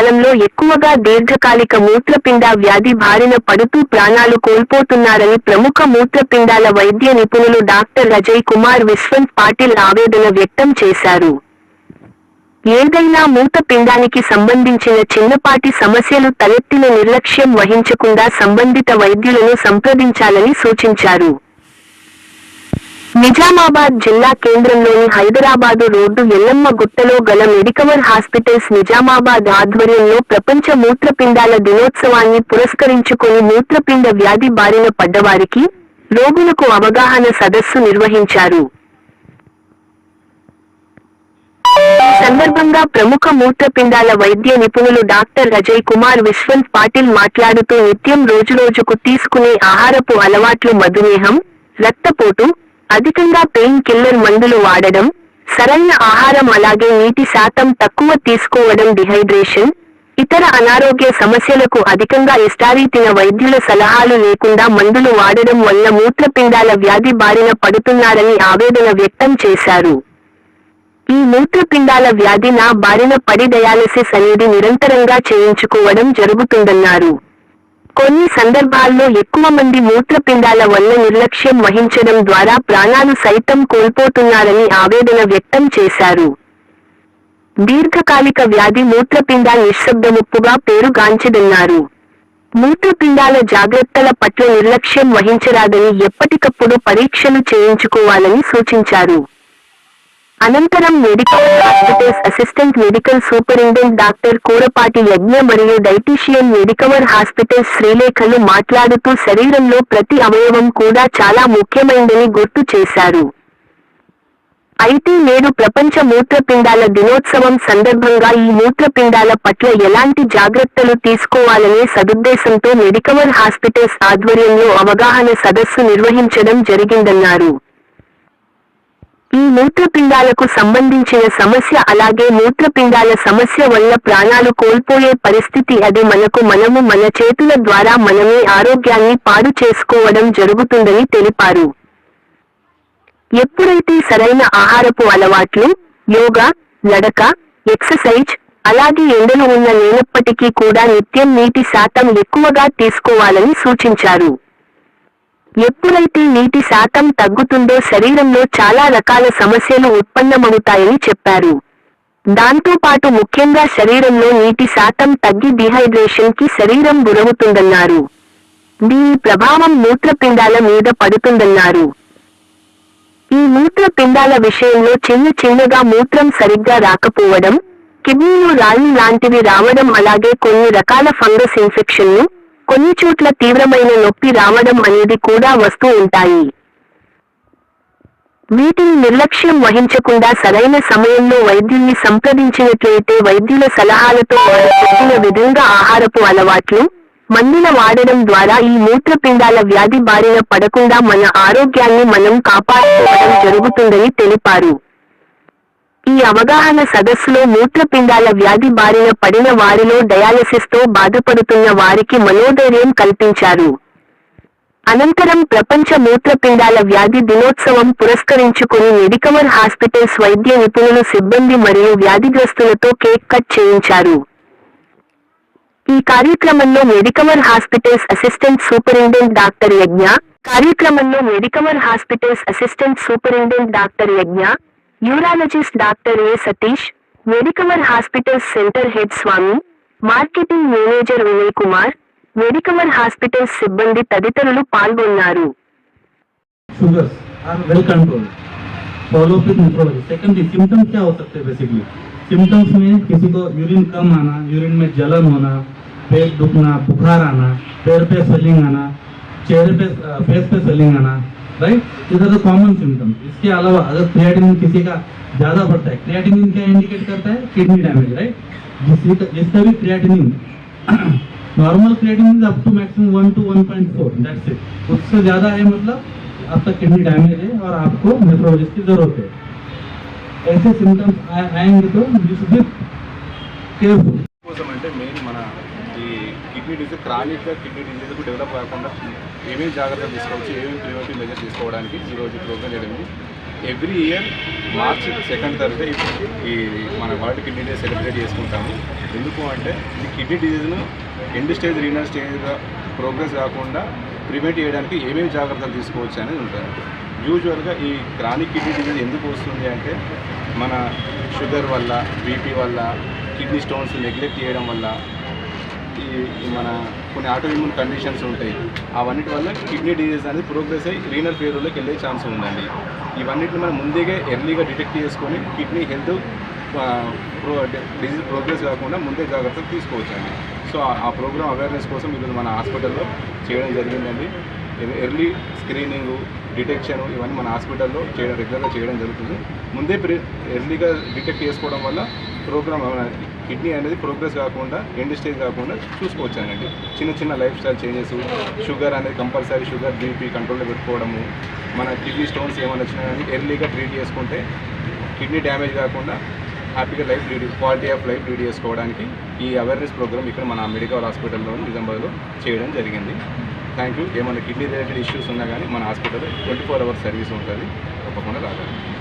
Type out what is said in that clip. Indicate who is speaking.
Speaker 1: కాలంలో ఎక్కువగా దీర్ఘకాలిక మూత్రపిండ వ్యాధి బారిన పడుతూ ప్రాణాలు కోల్పోతున్నారని ప్రముఖ మూత్రపిండాల వైద్య నిపుణులు డాక్టర్ అజయ్ కుమార్ విశ్వంత్ పాటిల్ ఆవేదన వ్యక్తం చేశారు. ఏదైనా మూతపిండానికి సంబంధించిన చిన్నపాటి సమస్యలు తలెత్తిన నిర్లక్ష్యం వహించకుండా సంబంధిత వైద్యులను సంప్రదించాలని సూచించారు. నిజామాబాద్ జిల్లా కేంద్రంలోని హైదరాబాదు రోడ్డు ఎల్లమ్మ గుట్టలో గల మెడికవర్ హాస్పిటల్స్ నిజామాబాద్ ఆధ్వర్యంలో ప్రపంచ మూత్రపిండాల దినోత్సవాన్ని పురస్కరించుకొని మూత్రపిండ వ్యాధి బారిన పడ్డవారికి రోగులకు అవగాహన సదస్సు నిర్వహించారు. సందర్భంగా ప్రముఖ మూత్రపిండాల వైద్య నిపుణులు డాక్టర్ అజయ్ కుమార్ విశ్వంత్ పాటిల్ మాట్లాడుతూ నిత్యం రోజురోజుకు తీసుకునే ఆహారపు అలవాట్లు మధుమేహం రక్తపోటు అధికంగా పెయిన్ కిల్లర్ మందులు వాడడం సరైన ఆహారం అలాగే నీటి శాతం తక్కువ తీసుకోవడం డిహైడ్రేషన్ ఇతర అనారోగ్య సమస్యలకు అధికంగా ఇష్టారీతిన వైద్యుల సలహాలు లేకుండా మందులు వాడడం వల్ల మూత్రపిండాల వ్యాధి బారిన పడుతున్నారని ఆవేదన వ్యక్తం చేశారు. ఈ మూత్రపిండాల వ్యాధి నా బారిన పడి డయాలసిస్ అనేది నిరంతరంగా చేయించుకోవడం జరుగుతుందన్నారు. కొన్ని సందర్భాల్లో ఎక్కువ మంది మూత్రపిండాల వల్ల నిర్లక్ష్యం వహించడం ద్వారా ప్రాణాలు సైతం కోల్పోతున్నారని ఆవేదన వ్యక్తం చేశారు. దీర్ఘకాలిక వ్యాధి మూత్రపిండ నిశ్శబ్దముప్పుగా పేరుగాంచిదన్నారు. మూత్రపిండాల జాగ్రత్తల పట్ల నిర్లక్ష్యం వహించరాదని ఎప్పటికప్పుడు పరీక్షలు చేయించుకోవాలని సూచించారు. అనంతరం medical hospitals assistant medical superintendent doctor Kurapati Yagna మరియు డైటీషియన్ మెడికవర్ హాస్పిటల్స్ శ్రీలేఖలు మాట్లాడుతూ శరీరంలో ప్రతి అవయవం కూడా చాలా ముఖ్యమైనదని గుర్తు చేశారు. అయితే నేడు ప్రపంచ మూత్రపిండాల దినోత్సవం సందర్భంగా ఈ మూత్రపిండాల పట్ల ఎలాంటి జాగ్రత్తలు తీసుకోవాలనే సదుద్దేశంతో మెడికవర్ హాస్పిటల్స్ ఆధ్వర్యంలో అవగాహన సదస్సు నిర్వహించడం జరిగిందన్నారు. ఈ మూత్రపిండాలకు సంబంధించిన సమస్య అలాగే మూత్రపిండాల సమస్య వల్ల ప్రాణాలు కోల్పోయే పరిస్థితి అది మనకు మనము మన చేతుల ద్వారా మనమే ఆరోగ్యాన్ని పాడు చేసుకోవడం జరుగుతుందని తెలిపారు. ఎప్పుడైతే సరైన ఆహారపు అలవాట్లు యోగా నడక ఎక్సర్సైజ్ అలాగే ఎండలు ఉన్న లేనప్పటికీ కూడా నిత్యం నీటి శాతం ఎక్కువగా తీసుకోవాలని సూచించారు. ఎప్పుడైతే నీటి శాతం తగ్గుతుందో శరీరంలో చాలా రకాల సమస్యలు ఉత్పన్నమవుతాయని చెప్పారు. దాంతో పాటు ముఖ్యంగా శరీరంలో నీటి శాతం తగ్గి డిహైడ్రేషన్కి శరీరం గురవుతుందన్నారు దీని ప్రభావం మూత్రపిండాల మీద పడుతుందన్నారు. ఈ మూత్రపిండాల విషయంలో చిన్న చిన్నగా మూత్రం సరిగ్గా రాకపోవడం కిడ్నీలో రాళ్ళు లాంటివి రావడం అలాగే కొన్ని రకాల ఫంగస్ ఇన్ఫెక్షన్లు కొన్ని చోట్ల తీవ్రమైన నొప్పి రావడం అనేది కూడా వస్తూ ఉంటాయి. వీటిని నిర్లక్ష్యం వహించకుండా సరైన సమయంలో వైద్యుల్ని సంప్రదించినట్లయితే వైద్యుల సలహాలతో వారు చెప్పిన విధంగా ఆహారపు అలవాట్లు మందుల వాడడం ద్వారా ఈ మూత్రపిండాల వ్యాధి బారిన పడకుండా మన ఆరోగ్యాన్ని మనం కాపాడుకోవడం జరుగుతుందని తెలిపారు. ఈ అవగాహన సదస్సులో మూత్రపిండాల వ్యాధి బారిన పడిన వారిలో డయాలసిస్తో బాధపడుతున్న వారికి మనోధైర్యం కల్పించారు. అనంతరం ప్రపంచ మూత్రపిండాల వ్యాధి దినోత్సవం పురస్కరించుకుని మెడికవర్ హాస్పిటల్స్ వైద్య నిపుణులు సిబ్బంది మరియు వ్యాధిగ్రస్తులతో కేక్ కట్ చేయించారు. ఈ కార్యక్రమంలో Medicover hospitals assistant superintendent doctor Yagna కార్యక్రమంలో Medicover hospitals assistant superintendent doctor Yagna urologist doctor A Satish Medicover hospitals centre head Swamy marketing manager Vinay Kumar Medicover hospitals సిబ్బంది తదితరులు పాల్గొన్నారు
Speaker 2: sugars are well controlled follow with nutrology secondly symptoms क्या हो सकते हैं basically symptoms में किसी को यूरिन कम आना यूरिन में जलन होना पेट दुखना बुखार आना पैर पे स्वेलिंग आना चेहरे पे फेस पे स्वेलिंग आना राइट द कॉमन सिम्टम्स इसके अलावा अगर क्रिएटिनिन किसी का ज़्यादा बढ़ता है क्रिएटिनिन क्या इंडिकेट करता है? किडनी डैमेज राइट जिसकी भी creatinine normal creatinine up to maximum one two one point four that's it उससे ज़्यादा है मतलब आपका किडनी डैमेज है और आपको नेफ्रोलॉजिस्ट की ज़रूरत है। ऐसे सिम्टम्स आएँगे तो यू शुड बी केयरफुल
Speaker 3: ఈ కిడ్నీ డిజీజ్ క్రానిక్గా కిడ్నీ డిజీజ్కు డెవలప్ కాకుండా ఏమేమి జాగ్రత్తలు తీసుకోవచ్చు ఏమేమి ప్రివెంటివ్ మెజర్స్ తీసుకోవడానికి ఈరోజు ప్రోగ్రామ్ జరిగింది. Every year March second Thursday ఈ మన వరల్డ్ కిడ్నీ డే సెలబ్రేట్ చేసుకుంటాము. ఎందుకు అంటే ఈ కిడ్నీ డిజీజ్ను ఎండ్ స్టేజ్ రీనల్ స్టేజ్గా ప్రోగ్రెస్ కాకుండా ప్రివెంట్ చేయడానికి ఏమేమి జాగ్రత్తలు తీసుకోవచ్చు అనేది ఉంటుంది. యూజువల్గా ఈ క్రానిక్ కిడ్నీ డిజీజ్ ఎందుకు వస్తుంది అంటే మన షుగర్ వల్ల బీపీ వల్ల కిడ్నీ స్టోన్స్ నెగ్లెక్ట్ చేయడం వల్ల ఈ మన కొన్ని ఆటో ఇమ్యూన్ కండిషన్స్ ఉంటాయి. అవన్నిటి వల్ల కిడ్నీ డిజీజ్ అనేది ప్రోగ్రెస్ అయ్యి రీనల్ ఫెయిల్యూర్లోకి వెళ్ళే ఛాన్స్ ఉందండి. ఇవన్నిటిని మనం ముందుగా ఎర్లీగా డిటెక్ట్ చేసుకొని kidney health pro disease progress కాకుండా ముందే జాగ్రత్తలు తీసుకోవచ్చండి. సో ఆ- ప్రోగ్రామ్ అవేర్నెస్ కోసం ఈరోజు మన హాస్పిటల్లో చేయడం జరిగిందండి. ఎర్లీ స్క్రీనింగ్ డిటెక్షన్ ఇవన్నీ మన హాస్పిటల్లో చేయడం రెగ్యులర్గా చేయడం జరుగుతుంది. ముందే ప్రి ఎర్లీగా డిటెక్ట్ చేసుకోవడం వల్ల ప్రోగ్రామ్ కిడ్నీ అనేది ప్రోగ్రెస్ కాకుండా ఎండ్ స్టేజ్ కాకుండా చూసుకోవచ్చానండి చిన్న చిన్న లైఫ్ స్టైల్ చేంజెస్ షుగర్ అనేది కంపల్సరీ షుగర్ బీపీ కంట్రోల్లో పెట్టుకోవడము మన కిడ్నీ స్టోన్స్ ఏమైనా వచ్చినా కానీ ఎర్లీగా ట్రీట్ చేసుకుంటే కిడ్నీ డ్యామేజ్ కాకుండా హ్యాపీగా life lead quality of life lead చేసుకోవడానికి ఈ అవేర్నెస్ ప్రోగ్రామ్ ఇక్కడ మన మెడికల్ హాస్పిటల్లో నిజామాబాద్లో చేయడం జరిగింది. థ్యాంక్ యూ ఏమైనా కిడ్నీ రిలేటెడ్ ఇష్యూస్ ఉన్నా కానీ మన hospital twenty four hours service ఉంటుంది. తప్పకుండా రాగలరు